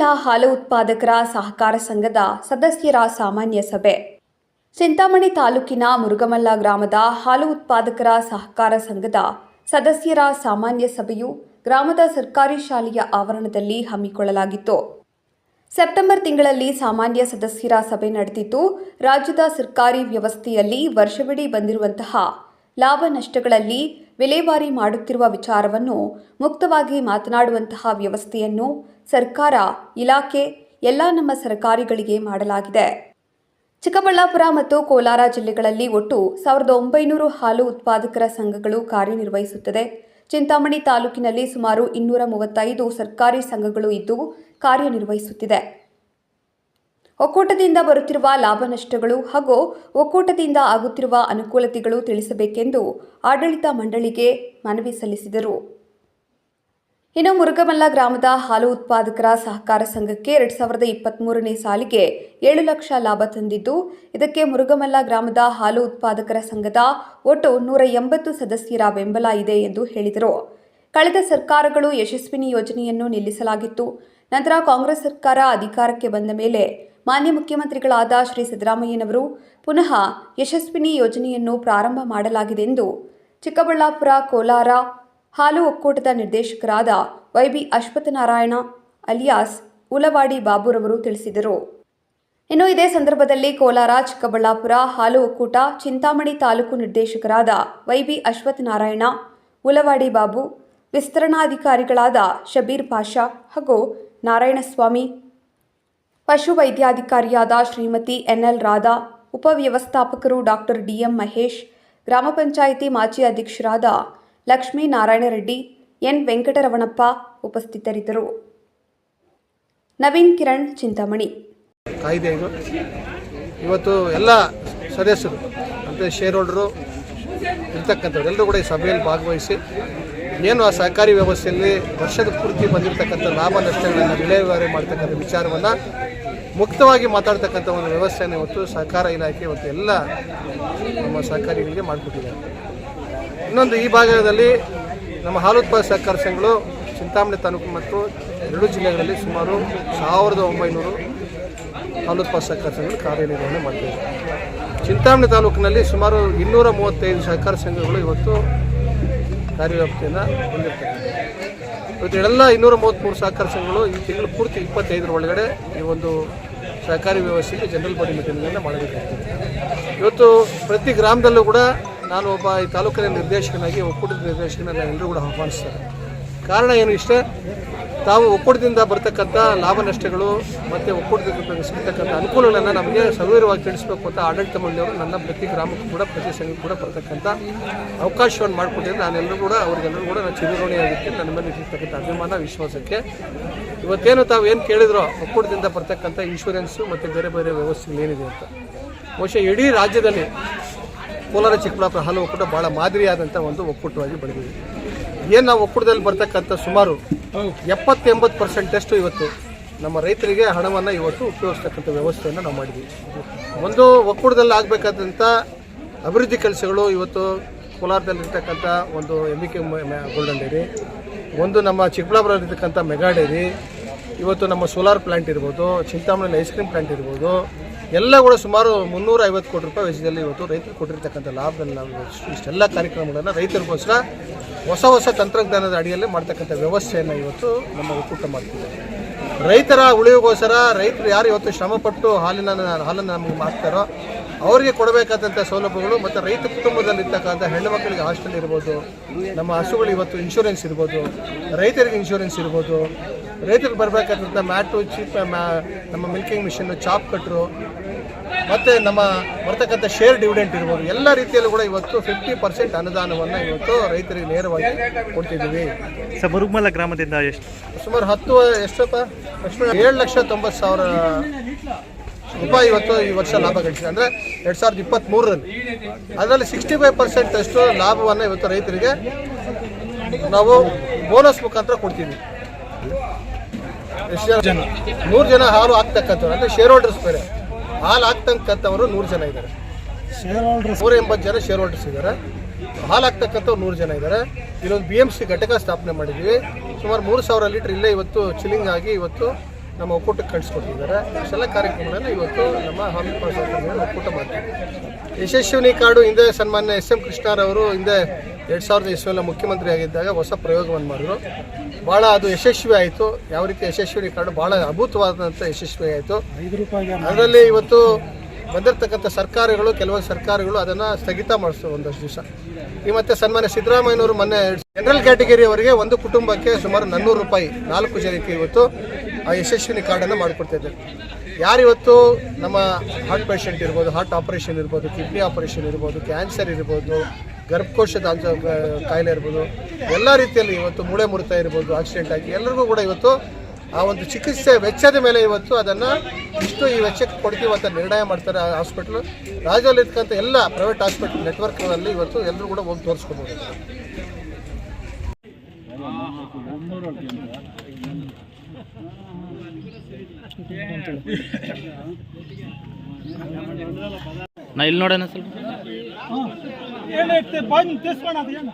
ಹಾಲು ಉತ್ಪಾದಕರ ಸಹಕಾರ ಸಂಘದ ಸದಸ್ಯರ ಸಾಮಾನ್ಯ ಸಭೆ. ಚಿಂತಾಮಣಿ ತಾಲೂಕಿನ ಮುರುಗಮಲ್ಲ ಗ್ರಾಮದ ಹಾಲು ಉತ್ಪಾದಕರ ಸಹಕಾರ ಸಂಘದ ಸದಸ್ಯರ ಸಾಮಾನ್ಯ ಸಭೆಯು ಗ್ರಾಮದ ಸರ್ಕಾರಿ ಶಾಲೆಯ ಆವರಣದಲ್ಲಿ ಹಮ್ಮಿಕೊಳ್ಳಲಾಗಿತ್ತು. ಸೆಪ್ಟೆಂಬರ್ ತಿಂಗಳಲ್ಲಿ ಸಾಮಾನ್ಯ ಸದಸ್ಯರ ಸಭೆ ನಡೆದಿದ್ದು, ರಾಜ್ಯದ ಸರ್ಕಾರಿ ವ್ಯವಸ್ಥೆಯಲ್ಲಿ ವರ್ಷವಿಡೀ ಬಂದಿರುವಂತಹ ಲಾಭ ನಷ್ಟಗಳಲ್ಲಿ ವಿಲೇವಾರಿ ಮಾಡುತ್ತಿರುವ ವಿಚಾರವನ್ನು ಮುಕ್ತವಾಗಿ ಮಾತನಾಡುವಂತಹ ವ್ಯವಸ್ಥೆಯನ್ನು ಸರ್ಕಾರ, ಇಲಾಖೆ, ಎಲ್ಲ ನಮ್ಮ ಸರ್ಕಾರಿಗಳಿಗೆ ಮಾಡಲಾಗಿದೆ. ಚಿಕ್ಕಬಳ್ಳಾಪುರ ಮತ್ತು ಕೋಲಾರ ಜಿಲ್ಲೆಗಳಲ್ಲಿ ಒಟ್ಟು ಸಾವಿರದ ಒಂಬೈನೂರು ಹಾಲು ಉತ್ಪಾದಕರ ಸಂಘಗಳು ಕಾರ್ಯನಿರ್ವಹಿಸುತ್ತದೆ. ಚಿಂತಾಮಣಿ ತಾಲೂಕಿನಲ್ಲಿ ಸುಮಾರು ಇನ್ನೂರ ಮೂವತ್ತೈದು ಸರ್ಕಾರಿ ಸಂಘಗಳು ಇದ್ದು ಕಾರ್ಯನಿರ್ವಹಿಸುತ್ತಿದೆ. ಒಕ್ಕೂಟದಿಂದ ಬರುತ್ತಿರುವ ಲಾಭ ನಷ್ಟಗಳು ಹಾಗೂ ಒಕ್ಕೂಟದಿಂದ ಆಗುತ್ತಿರುವ ಅನುಕೂಲತೆಗಳು ತಿಳಿಸಬೇಕೆಂದು ಆಡಳಿತ ಮಂಡಳಿಗೆ ಮನವಿ ಸಲ್ಲಿಸಿದರು. ಇನ್ನು ಮುರುಗಮಲ್ಲ ಗ್ರಾಮದ ಹಾಲು ಉತ್ಪಾದಕರ ಸಹಕಾರ ಸಂಘಕ್ಕೆ ಎರಡ್ ಸಾವಿರದ ಇಪ್ಪತ್ತ್ಮೂರನೇ ಸಾಲಿಗೆ ಏಳು ಲಕ್ಷ ಲಾಭ ತಂದಿದ್ದು, ಇದಕ್ಕೆ ಮುರುಗಮಲ್ಲ ಗ್ರಾಮದ ಹಾಲು ಉತ್ಪಾದಕರ ಸಂಘದ ಒಟ್ಟು ನೂರ ಎಂಬತ್ತು ಸದಸ್ಯರ ಬೆಂಬಲ ಇದೆ ಎಂದು ಹೇಳಿದರು. ಕಳೆದ ಸರ್ಕಾರಗಳು ಯಶಸ್ವಿನಿ ಯೋಜನೆಯನ್ನು ನಿಲ್ಲಿಸಲಾಗಿತ್ತು. ನಂತರ ಕಾಂಗ್ರೆಸ್ ಸರ್ಕಾರ ಅಧಿಕಾರಕ್ಕೆ ಬಂದ ಮೇಲೆ ಮಾನ್ಯ ಮುಖ್ಯಮಂತ್ರಿಗಳಾದ ಶ್ರೀ ಸಿದ್ದರಾಮಯ್ಯನವರು ಪುನಃ ಯಶಸ್ವಿನಿ ಯೋಜನೆಯನ್ನು ಪ್ರಾರಂಭ ಮಾಡಲಾಗಿದೆ ಎಂದು ಚಿಕ್ಕಬಳ್ಳಾಪುರ, ಕೋಲಾರ ಹಾಲು ಒಕ್ಕೂಟದ ನಿರ್ದೇಶಕರಾದ Y B Ashwathanarayana alias Ulavadi ಬಾಬುರವರು ತಿಳಿಸಿದರು. ಇನ್ನು ಇದೇ ಸಂದರ್ಭದಲ್ಲಿ ಕೋಲಾರ, ಚಿಕ್ಕಬಳ್ಳಾಪುರ ಹಾಲು ಒಕ್ಕೂಟ, ಚಿಂತಾಮಣಿ ತಾಲೂಕು ನಿರ್ದೇಶಕರಾದ ವೈಬಿ ಅಶ್ವತ್ಥನಾರಾಯಣ, ಉಲವಾಡಿ ಬಾಬು, ವಿಸ್ತರಣಾಧಿಕಾರಿಗಳಾದ ಶಬೀರ್ ಪಾಷಾ ಹಾಗೂ ನಾರಾಯಣಸ್ವಾಮಿ ಪಶು ವೈದ್ಯಾಧಿಕಾರಿಯಾದ ಶ್ರೀಮತಿ ಎನ್ಎಲ್ ರಾಧಾ, ಉಪವ್ಯವಸ್ಥಾಪಕರು ಡಾಕ್ಟರ್ ಡಿಎಂ ಮಹೇಶ್, ಗ್ರಾಮ ಪಂಚಾಯಿತಿ ಮಾಜಿ ಅಧ್ಯಕ್ಷರಾದ ಲಕ್ಷ್ಮೀ ನಾರಾಯಣ ರೆಡ್ಡಿ, ಎನ್ ವೆಂಕಟರಮಣಪ್ಪ ಉಪಸ್ಥಿತರಿದ್ದರು. ನವೀನ್ ಕಿರಣ್, ಚಿಂತಾಮಣಿ. ಕಾಯ್ದೆ ಇವತ್ತು ಎಲ್ಲ ಸದಸ್ಯರು ಅಂದರೆ ಶೇರ್ ಹೋಲ್ಡರು ಇರ್ತಕ್ಕಂಥವ್ರು, ಎಲ್ಲರೂ ಕೂಡ ಈ ಸಭೆಯಲ್ಲಿ ಭಾಗವಹಿಸಿ ಏನು ಆ ಸಹಕಾರಿ ವ್ಯವಸ್ಥೆಯಲ್ಲಿ ವರ್ಷದ ಪೂರ್ತಿ ಬಂದಿರತಕ್ಕಂಥ ಲಾಭ ನಷ್ಟಗಳನ್ನು ವಿಲೇವಾರಿ ಮಾಡ್ತಕ್ಕಂಥ ವಿಚಾರವನ್ನು ಮುಕ್ತವಾಗಿ ಮಾತಾಡ್ತಕ್ಕಂಥ ಒಂದು ವ್ಯವಸ್ಥೆಯನ್ನು ಇವತ್ತು ಸಹಕಾರ ಇಲಾಖೆ ಇವತ್ತು ಎಲ್ಲ ನಮ್ಮ ಸಹಕಾರಿಗಳಿಗೆ ಮಾಡಿಕೊಟ್ಟಿದ್ದಾರೆ. ಇನ್ನೊಂದು ಈ ಭಾಗದಲ್ಲಿ ನಮ್ಮ ಹಾಲು ಉತ್ಪಾದಕ ಸಹಕಾರ ಸಂಘಗಳು ಚಿಂತಾಮಣಿ ತಾಲೂಕು ಮತ್ತು ಎರಡು ಜಿಲ್ಲೆಗಳಲ್ಲಿ ಸುಮಾರು ಸಾವಿರದ ಒಂಬೈನೂರು ಹಾಲು ಉತ್ಪಾದಕ ಸಹಕಾರ ಸಂಘಗಳು ಕಾರ್ಯನಿರ್ವಹಣೆ ಮಾಡ್ತಾ ಚಿಂತಾಮಣಿ ತಾಲೂಕಿನಲ್ಲಿ ಸುಮಾರು ಇನ್ನೂರ ಮೂವತ್ತೈದು ಸಹಕಾರ ಸಂಘಗಳು ಇವತ್ತು ಕಾರ್ಯವ್ಯಾಪ್ತಿಯನ್ನು ಹೊಂದಿರ್ತಕ್ಕಂಥ ಇವತ್ತು ಎಲ್ಲ ಇನ್ನೂರ ಮೂವತ್ತ್ಮೂರು ಸಹಕಾರ ಸಂಘಗಳು ಈ ತಿಂಗಳು ಪೂರ್ತಿ ಇಪ್ಪತ್ತೈದರ ಒಳಗಡೆ ಈ ಒಂದು ಸಹಕಾರಿ ವ್ಯವಸ್ಥೆಗೆ ಜನರಲ್ ಬಾಡಿ ಮೀಟಿಂಗನ್ನು ಮಾಡಬೇಕಾಗ್ತದೆ. ಇವತ್ತು ಪ್ರತಿ ಗ್ರಾಮದಲ್ಲೂ ಕೂಡ ನಾನು ಒಬ್ಬ ಈ ತಾಲೂಕಿನ ನಿರ್ದೇಶಕನಾಗಿ ಒಕ್ಕೂಟದ ನಿರ್ದೇಶಕನ ಎಲ್ಲರೂ ಕೂಡ ಆಹ್ವಾನಿಸ್ತಾರೆ. ಕಾರಣ ಏನು ಇಷ್ಟೇ, ತಾವು ಒಕ್ಕೂಟದಿಂದ ಬರ್ತಕ್ಕಂಥ ಲಾಭ ನಷ್ಟಗಳು ಮತ್ತು ಒಕ್ಕೂಟದಿಂದ ಸಿಗ್ತಕ್ಕಂಥ ಅನುಕೂಲಗಳನ್ನು ನಮಗೆ ಸವಿವರವಾಗಿ ತಿಳಿಸಬೇಕು ಅಂತ ಆಡಳಿತ ಮಂಡಳಿಯವರು ನನ್ನ ಪ್ರತಿ ಗ್ರಾಮಕ್ಕೂ ಕೂಡ, ಪ್ರತಿ ಸಂಘಕ್ಕೂ ಕೂಡ ಬರ್ತಕ್ಕಂಥ ಅವಕಾಶವನ್ನು ಮಾಡಿಕೊಟ್ಟಿದ್ರೆ ನಾನೆಲ್ಲರೂ ಕೂಡ, ಅವರಿಗೆಲ್ಲರೂ ಕೂಡ ನಾನು ಚಿರಋಣಿಯಾಗಿರ್ತೀನಿ ನನ್ನ ಮೇಲೆ ಇರ್ತಕ್ಕಂಥ ಅಭಿಮಾನ, ವಿಶ್ವಾಸಕ್ಕೆ. ಇವತ್ತೇನು ತಾವು ಏನು ಕೇಳಿದ್ರೋ, ಒಕ್ಕೂಟದಿಂದ ಬರ್ತಕ್ಕಂಥ ಇನ್ಶೂರೆನ್ಸು ಮತ್ತು ಬೇರೆ ಬೇರೆ ವ್ಯವಸ್ಥೆಗಳೇನಿದೆ ಅಂತ. ಬಹುಶಃ ಇಡೀ ರಾಜ್ಯದಲ್ಲಿ ಕೋಲಾರ ಚಿಕ್ಕಬಳ್ಳಾಪುರ ಹಾಲು ಒಕ್ಕೂಟ ಭಾಳ ಮಾದರಿಯಾದಂಥ ಒಂದು ಒಕ್ಕೂಟವಾಗಿ ಬೆಳೆದಿದೆ. ಏನು ನಾವು ಒಕ್ಕೂಟದಲ್ಲಿ ಬರ್ತಕ್ಕಂಥ ಸುಮಾರು ಎಪ್ಪತ್ತೆಂಬತ್ತು ಪರ್ಸೆಂಟಷ್ಟು ಇವತ್ತು ನಮ್ಮ ರೈತರಿಗೆ ಹಣವನ್ನು ಇವತ್ತು ಉಪಯೋಗಿಸ್ತಕ್ಕಂಥ ವ್ಯವಸ್ಥೆಯನ್ನು ನಾವು ಮಾಡಿದ್ವಿ. ಒಂದು ಒಕ್ಕೂಟದಲ್ಲಿ ಆಗಬೇಕಾದಂಥ ಅಭಿವೃದ್ಧಿ ಕೆಲಸಗಳು ಇವತ್ತು ಕೋಲಾರದಲ್ಲಿರ್ತಕ್ಕಂಥ ಒಂದು ಎಂ ಕೆ ಗೋಲ್ಡನ್ ಡೈರಿ ಒಂದು ನಮ್ಮ ಚಿಕ್ಕಬಳ್ಳಾಪುರದಲ್ಲಿರ್ತಕ್ಕಂಥ ಮೆಗಾ ಡೈರಿ ಇವತ್ತು ನಮ್ಮ ಸೋಲಾರ್ ಪ್ಲಾಂಟ್ ಇರ್ಬೋದು ಚಿಂತಾಮಣಿಯಲ್ಲಿ ಐಸ್ ಕ್ರೀಮ್ ಪ್ಲಾಂಟ್ ಇರ್ಬೋದು ಎಲ್ಲ ಕೂಡ ಸುಮಾರು ಮುನ್ನೂರ ಐವತ್ತು ಕೋಟಿ ರೂಪಾಯಿ ವೆಚ್ಚದಲ್ಲಿ ಇವತ್ತು ರೈತರು ಕೊಟ್ಟಿರ್ತಕ್ಕಂಥ ಲಾಭದಲ್ಲಿ ನಾವು ಇಷ್ಟೆಲ್ಲ ಕಾರ್ಯಕ್ರಮಗಳನ್ನು ರೈತರಿಗೋಸ್ಕರ ಹೊಸ ಹೊಸ ತಂತ್ರಜ್ಞಾನದ ಅಡಿಯಲ್ಲಿ ಮಾಡ್ತಕ್ಕಂಥ ವ್ಯವಸ್ಥೆಯನ್ನು ಇವತ್ತು ನಮ್ಮ ಒಕ್ಕೂಟ ಮಾಡ್ತಿದೆ. ರೈತರ ಉಳಿವಿಗೋಸ್ಕರ ರೈತರು ಯಾರು ಇವತ್ತು ಶ್ರಮಪಟ್ಟು ಹಾಲಿನ ಹಾಲನ್ನು ನಮಗೆ ಮಾಡ್ತಾರೋ ಅವರಿಗೆ ಕೊಡಬೇಕಾದಂಥ ಸೌಲಭ್ಯಗಳು ಮತ್ತು ರೈತ ಕುಟುಂಬದಲ್ಲಿರ್ತಕ್ಕಂಥ ಹೆಣ್ಣು ಮಕ್ಕಳಿಗೆ ಹಾಸ್ಟೆಲ್ ಇರ್ಬೋದು, ನಮ್ಮ ಹಸುಗಳು ಇವತ್ತು ಇನ್ಶೂರೆನ್ಸ್ ಇರ್ಬೋದು, ರೈತರಿಗೆ ಇನ್ಶೂರೆನ್ಸ್ ಇರ್ಬೋದು, ರೈತರಿಗೆ ಬರಬೇಕಾದಂಥ ಮ್ಯಾಟು, ಚೀಪ್ ನಮ್ಮ ಮಿಲ್ಕಿಂಗ್ ಮಿಷಿನ್ನು ಚಾಪ್ ಕಟ್ರು ಮತ್ತು ನಮ್ಮ ಬರ್ತಕ್ಕಂಥ ಶೇರ್ ಡಿವಿಡೆಂಟ್ ಇರ್ಬೋದು. ಎಲ್ಲ ರೀತಿಯಲ್ಲೂ ಕೂಡ ಇವತ್ತು ಫಿಫ್ಟಿ ಪರ್ಸೆಂಟ್ ಅನುದಾನವನ್ನು ಇವತ್ತು ರೈತರಿಗೆ ನೇರವಾಗಿ ಕೊಡ್ತಿದ್ದೀವಿ. ಸರ್ ಮುರುಗಮಲ್ಲ ಗ್ರಾಮದಿಂದ ಎಷ್ಟು? ಸುಮಾರು ಹತ್ತು ಎಷ್ಟಪ್ಪ? ಎಷ್ಟು ಏಳು ಲಕ್ಷ ತೊಂಬತ್ತು ಸಾವಿರ ರೂಪಾಯಿ ಇವತ್ತು ಈ ವರ್ಷ ಲಾಭ ಗಳಿಸಿದೆ. ಅಂದರೆ ಎರಡು ಸಾವಿರದ ಇಪ್ಪತ್ತ್ಮೂರರಲ್ಲಿ ಅದರಲ್ಲಿ ಸಿಕ್ಸ್ಟಿ ಫೈವ್ ಪರ್ಸೆಂಟ್ ಅಷ್ಟು ಲಾಭವನ್ನು ಇವತ್ತು ರೈತರಿಗೆ ನಾವು ಬೋನಸ್ ಮುಖಾಂತರ ಕೊಡ್ತೀವಿ. ಎಷ್ಟು ಜನ? ನೂರು ಜನ ಹಾಲು ಹಾಕ್ತಕ್ಕಂಥವ್ರು. ಅಂದರೆ ಶೇರ್ ಹೋಲ್ಡರ್ಸ್ ಬೇರೆ. ಹಾಲು ಹಾಕ್ತಕ್ಕಂಥವರು ನೂರು ಜನ ಇದ್ದಾರೆ. ನೂರ ಎಂಬತ್ತು ಜನ ಶೇರ್ ಹೋಲ್ಡರ್ಸ್ ಇದ್ದಾರೆ. ಹಾಲು ಹಾಕ್ತಕ್ಕಂಥವ್ರು ನೂರು ಜನ ಇದ್ದಾರೆ. ಇಲ್ಲೊಂದು ಬಿ ಎಂ ಸಿ ಘಟಕ ಸ್ಥಾಪನೆ ಮಾಡಿದ್ವಿ ಸುಮಾರು ಮೂರು ಸಾವಿರ ಲೀಟ್ರ್ ಇಲ್ಲೇ ಇವತ್ತು ಚಿಲ್ಲಿಂಗ್ ಆಗಿ ಇವತ್ತು ನಮ್ಮ ಒಕ್ಕೂಟಕ್ಕೆ ಕಳಿಸ್ಕೊಟ್ಟಿದ್ದಾರೆ. ಇಷ್ಟೆಲ್ಲ ಕಾರ್ಯಕ್ರಮಗಳನ್ನು ಇವತ್ತು ನಮ್ಮ ಹಾಮಿ ಸಂದರ್ಭದಲ್ಲಿ ಒಕ್ಕೂಟ ಮಾಡ್ತೀವಿ. ಯಶಸ್ವಿನಿ ಕಾರ್ಡು ಹಿಂದೆ ಸನ್ಮಾನ್ಯ ಎಸ್ ಎಂ ಕೃಷ್ಣರವರು ಹಿಂದೆ ಎರಡು ಸಾವಿರದ ಇಸ್ವಿಯಲ್ಲಿ ಮುಖ್ಯಮಂತ್ರಿ ಆಗಿದ್ದಾಗ ಹೊಸ ಪ್ರಯೋಗವನ್ನು ಮಾಡಿದ್ರು. ಭಾಳ ಅದು ಯಶಸ್ವಿ ಆಯಿತು. ಯಾವ ರೀತಿ ಯಶಸ್ವಿ ಕಾರ್ಡು ಭಾಳ ಅದ್ಭುತವಾದಂಥ ಯಶಸ್ವಿ ಆಯಿತು. ಅದರಲ್ಲಿ ಇವತ್ತು ಬಂದಿರತಕ್ಕಂಥ ಸರ್ಕಾರಗಳು ಕೆಲವೊಂದು ಸರ್ಕಾರಗಳು ಅದನ್ನು ಸ್ಥಗಿತ ಮಾಡಿಸ್ತು ಒಂದಷ್ಟು ದಿವಸ. ಈ ಮತ್ತೆ ಸನ್ಮಾನ್ಯ ಸಿದ್ದರಾಮಯ್ಯನವರು ಮೊನ್ನೆ ಜನರಲ್ ಕ್ಯಾಟಗರಿ ಅವರಿಗೆ ಒಂದು ಕುಟುಂಬಕ್ಕೆ ಸುಮಾರು ನಾನ್ನೂರು ರೂಪಾಯಿ ನಾಲ್ಕು ಜನಕ್ಕೆ ಇವತ್ತು ಆ ಯಶಸ್ವಿನಿ ಕಾರ್ಡನ್ನು ಮಾಡಿಕೊಡ್ತಾ ಇದ್ದಾರೆ ಯಾರಿವತ್ತು ನಮ್ಮ ಹಾರ್ಟ್ ಪೇಷಂಟ್ ಇರ್ಬೋದು ಹಾರ್ಟ್ ಆಪರೇಷನ್ ಇರ್ಬೋದು ಕಿಡ್ನಿ ಆಪರೇಷನ್ ಇರ್ಬೋದು ಕ್ಯಾನ್ಸರ್ ಇರ್ಬೋದು ಗರ್ಭಕೋಶದ ಅಂಶ ಕಾಯಿಲೆ ಇರ್ಬೋದು, ಎಲ್ಲ ರೀತಿಯಲ್ಲಿ ಇವತ್ತು ಮೂಳೆ ಮುರಿತ ಇರ್ಬೋದು ಆಕ್ಸಿಡೆಂಟ್ ಆಗಿ ಎಲ್ಲರಿಗೂ ಕೂಡ ಇವತ್ತು ಆ ಒಂದು ಚಿಕಿತ್ಸೆ ವೆಚ್ಚದ ಮೇಲೆ ಇವತ್ತು ಅದನ್ನು ಇಷ್ಟು ಈ ವೆಚ್ಚಕ್ಕೆ ಕೊಡ್ತೀವಿ ಅಂತ ನಿರ್ಣಯ ಮಾಡ್ತಾರೆ ಆ ಹಾಸ್ಪಿಟ್ಲು ರಾಜ್ಯದಲ್ಲಿ ಇರ್ತಕ್ಕಂಥ ಎಲ್ಲ ಪ್ರೈವೇಟ್ ಹಾಸ್ಪಿಟ್ಲ್ ನೆಟ್ವರ್ಕ್ಗಳಲ್ಲಿ ಇವತ್ತು ಎಲ್ಲರೂ ಕೂಡ ಹೋಗಿ ತೋರಿಸ್ಕೊಬೋದು. ನಾ ಇಲ್ಲಿ ನೋಡೋಣ ಸ್ವಲ್ಪ. ಏನೈತೆ ಬಂದು ತಿಸ್ಕೊಳದು ಏನು?